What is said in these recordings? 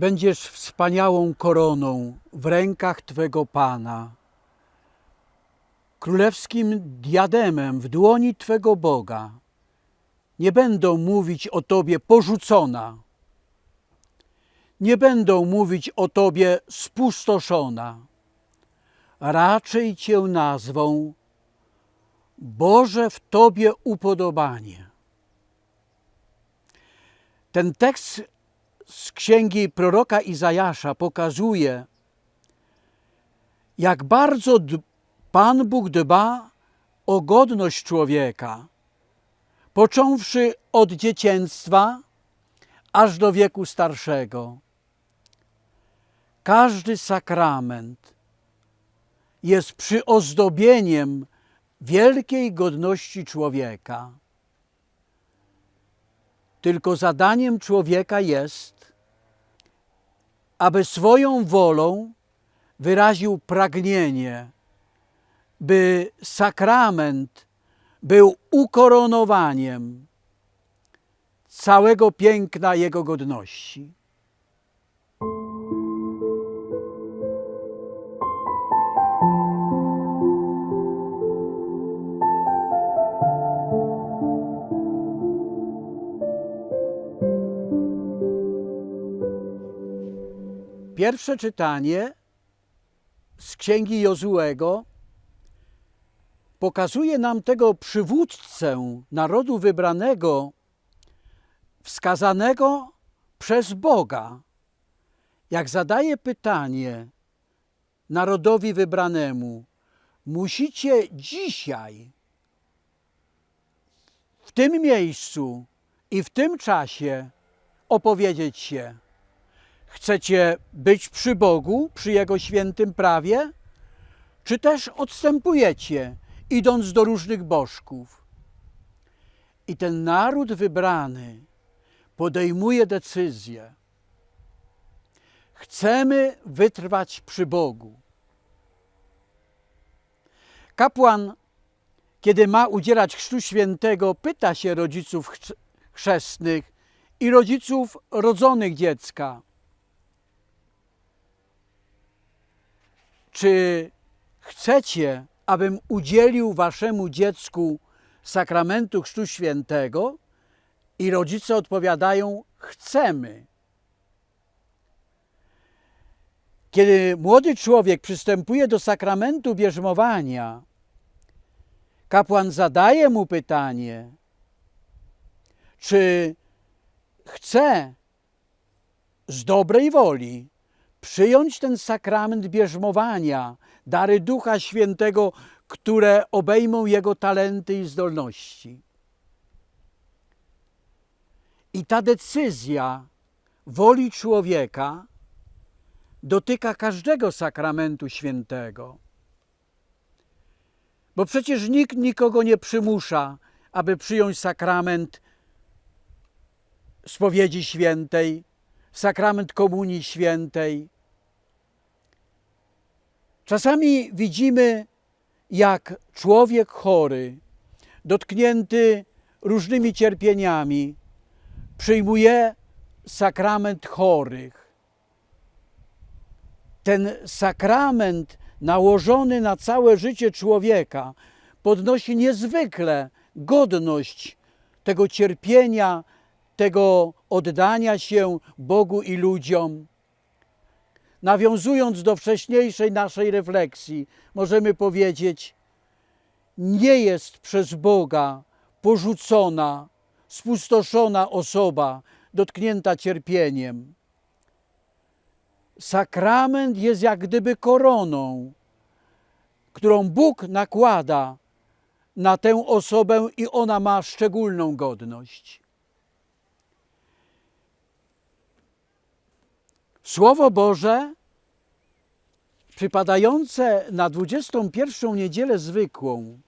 Będziesz wspaniałą koroną w rękach Twego Pana, królewskim diademem w dłoni Twego Boga. Nie będą mówić o Tobie porzucona, nie będą mówić o Tobie spustoszona. Raczej Cię nazwą Boże w Tobie upodobanie. Ten tekst z księgi proroka Izajasza pokazuje, jak bardzo Pan Bóg dba o godność człowieka, począwszy od dzieciństwa aż do wieku starszego. Każdy sakrament jest przyozdobieniem wielkiej godności człowieka. Tylko zadaniem człowieka jest, aby swoją wolą wyraził pragnienie, by sakrament był ukoronowaniem całego piękna Jego godności. Pierwsze czytanie z księgi Jozułego pokazuje nam tego przywódcę narodu wybranego, wskazanego przez Boga. Jak zadaje pytanie narodowi wybranemu, musicie dzisiaj, w tym miejscu i w tym czasie opowiedzieć się. Chcecie być przy Bogu, przy Jego świętym prawie, czy też odstępujecie, idąc do różnych bożków? I ten naród wybrany podejmuje decyzję. Chcemy wytrwać przy Bogu. Kapłan, kiedy ma udzielać chrztu świętego, pyta się rodziców chrz- chrzestnych i rodziców rodzonych dziecka – Czy chcecie, abym udzielił waszemu dziecku sakramentu Chrztu Świętego? I rodzice odpowiadają: Chcemy. Kiedy młody człowiek przystępuje do sakramentu bierzmowania, kapłan zadaje mu pytanie, czy chce z dobrej woli przyjąć ten sakrament bierzmowania, dary Ducha Świętego, które obejmą jego talenty i zdolności. I ta decyzja woli człowieka dotyka każdego sakramentu świętego. Bo przecież nikt nikogo nie przymusza, aby przyjąć sakrament spowiedzi świętej, sakrament komunii świętej. Czasami widzimy, jak człowiek chory, dotknięty różnymi cierpieniami, przyjmuje sakrament chorych. Ten sakrament nałożony na całe życie człowieka podnosi niezwykle godność tego cierpienia, tego oddania się Bogu i ludziom. Nawiązując do wcześniejszej naszej refleksji, możemy powiedzieć: Nie jest przez Boga porzucona, spustoszona osoba dotknięta cierpieniem. Sakrament jest jak gdyby koroną, którą Bóg nakłada na tę osobę i ona ma szczególną godność. Słowo Boże, przypadające na 21 niedzielę zwykłą,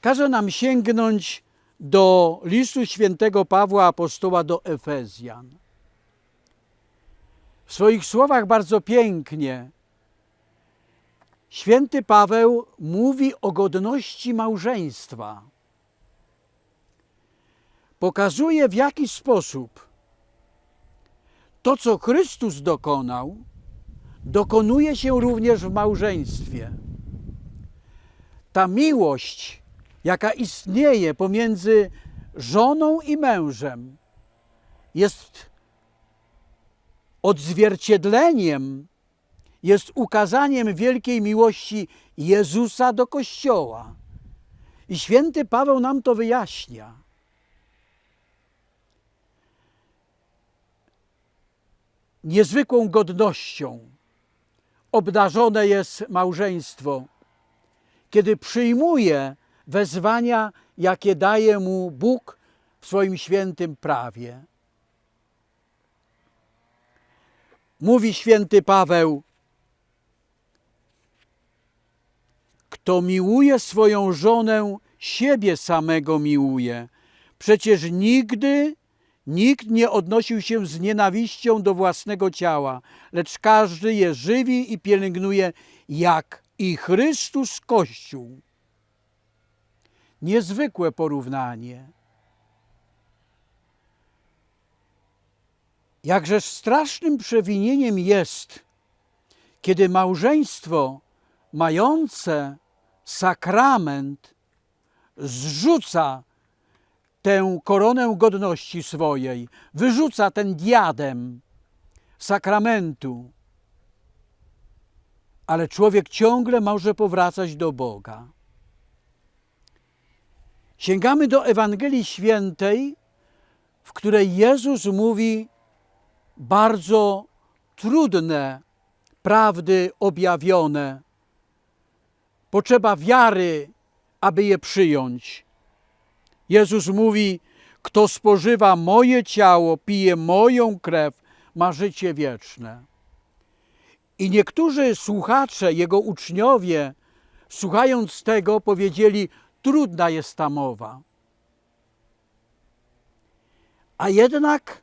każe nam sięgnąć do listu świętego Pawła Apostoła do Efezjan. W swoich słowach bardzo pięknie święty Paweł mówi o godności małżeństwa. Pokazuje w jaki sposób to, co Chrystus dokonał, dokonuje się również w małżeństwie. Ta miłość, jaka istnieje pomiędzy żoną i mężem, jest odzwierciedleniem, jest ukazaniem wielkiej miłości Jezusa do Kościoła. I święty Paweł nam to wyjaśnia. Niezwykłą godnością obdarzone jest małżeństwo, kiedy przyjmuje wezwania, jakie daje mu Bóg w swoim świętym prawie. Mówi święty Paweł: Kto miłuje swoją żonę, siebie samego miłuje. Przecież nigdy nikt nie odnosił się z nienawiścią do własnego ciała, lecz każdy je żywi i pielęgnuje, jak i Chrystus Kościół. Niezwykłe porównanie. Jakżeż strasznym przewinieniem jest, kiedy małżeństwo mające sakrament zrzuca tę koronę godności swojej, wyrzuca ten diadem sakramentu, ale człowiek ciągle może powracać do Boga. Sięgamy do Ewangelii Świętej, w której Jezus mówi bardzo trudne prawdy objawione. Potrzeba wiary, aby je przyjąć. Jezus mówi: Kto spożywa moje ciało, pije moją krew, ma życie wieczne. I niektórzy słuchacze, jego uczniowie, słuchając tego, powiedzieli: Trudna jest ta mowa. A jednak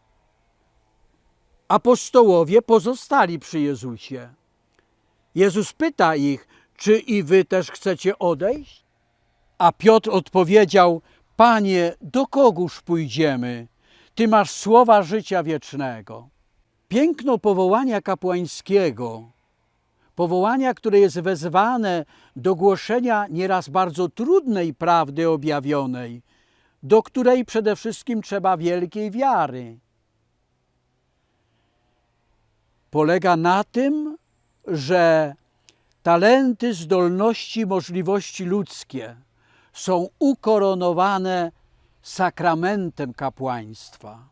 apostołowie pozostali przy Jezusie. Jezus pyta ich, czy i wy też chcecie odejść? A Piotr odpowiedział: Panie, do kogóż pójdziemy? Ty masz słowa życia wiecznego. Piękno powołania kapłańskiego, powołania, które jest wezwane do głoszenia nieraz bardzo trudnej prawdy objawionej, do której przede wszystkim trzeba wielkiej wiary. Polega na tym, że talenty, zdolności, możliwości ludzkie są ukoronowane sakramentem kapłaństwa.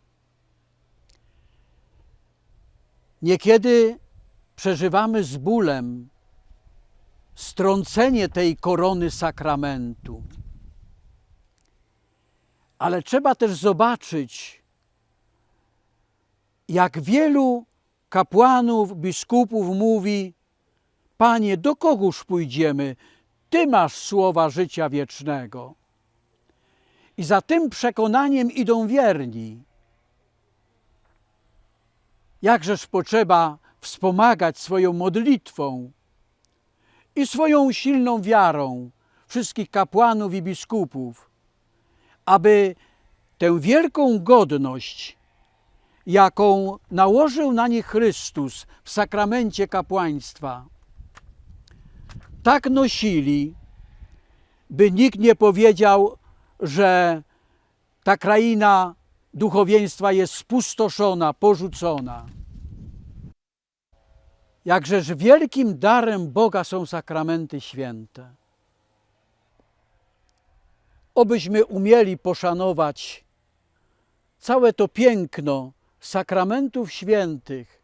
Niekiedy przeżywamy z bólem strącenie tej korony sakramentu. Ale trzeba też zobaczyć, jak wielu kapłanów, biskupów mówi: Panie, do kogóż pójdziemy? Ty masz słowa życia wiecznego. I za tym przekonaniem idą wierni. Jakżeż potrzeba wspomagać swoją modlitwą i swoją silną wiarą wszystkich kapłanów i biskupów, aby tę wielką godność, jaką nałożył na nich Chrystus w sakramencie kapłaństwa, tak nosili, by nikt nie powiedział, że ta kraina duchowieństwa jest spustoszona, porzucona. Jakżeż wielkim darem Boga są sakramenty święte. Obyśmy umieli poszanować całe to piękno sakramentów świętych,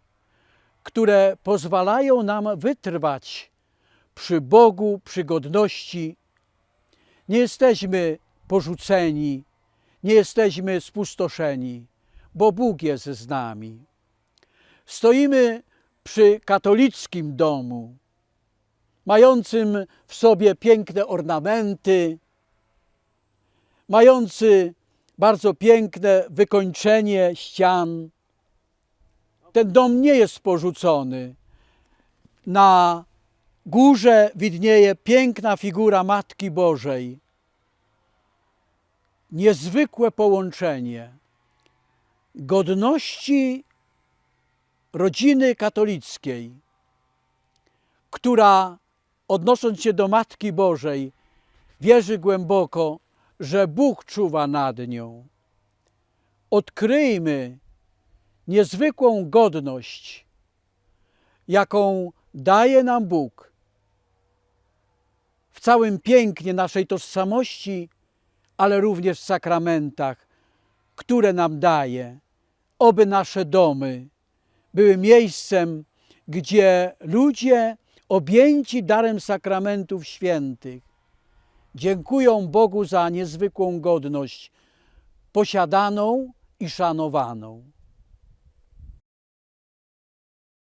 które pozwalają nam wytrwać przy Bogu, przy godności. Nie jesteśmy porzuceni, nie jesteśmy spustoszeni, bo Bóg jest z nami. Stoimy przy katolickim domu, mającym w sobie piękne ornamenty, mający bardzo piękne wykończenie ścian. Ten dom nie jest porzucony. Na górze widnieje piękna figura Matki Bożej. Niezwykłe połączenie godności rodziny katolickiej, która odnosząc się do Matki Bożej, wierzy głęboko, że Bóg czuwa nad nią. Odkryjmy niezwykłą godność, jaką daje nam Bóg w całym pięknie naszej tożsamości, ale również w sakramentach, które nam daje. Oby nasze domy były miejscem, gdzie ludzie objęci darem sakramentów świętych dziękują Bogu za niezwykłą godność posiadaną i szanowaną.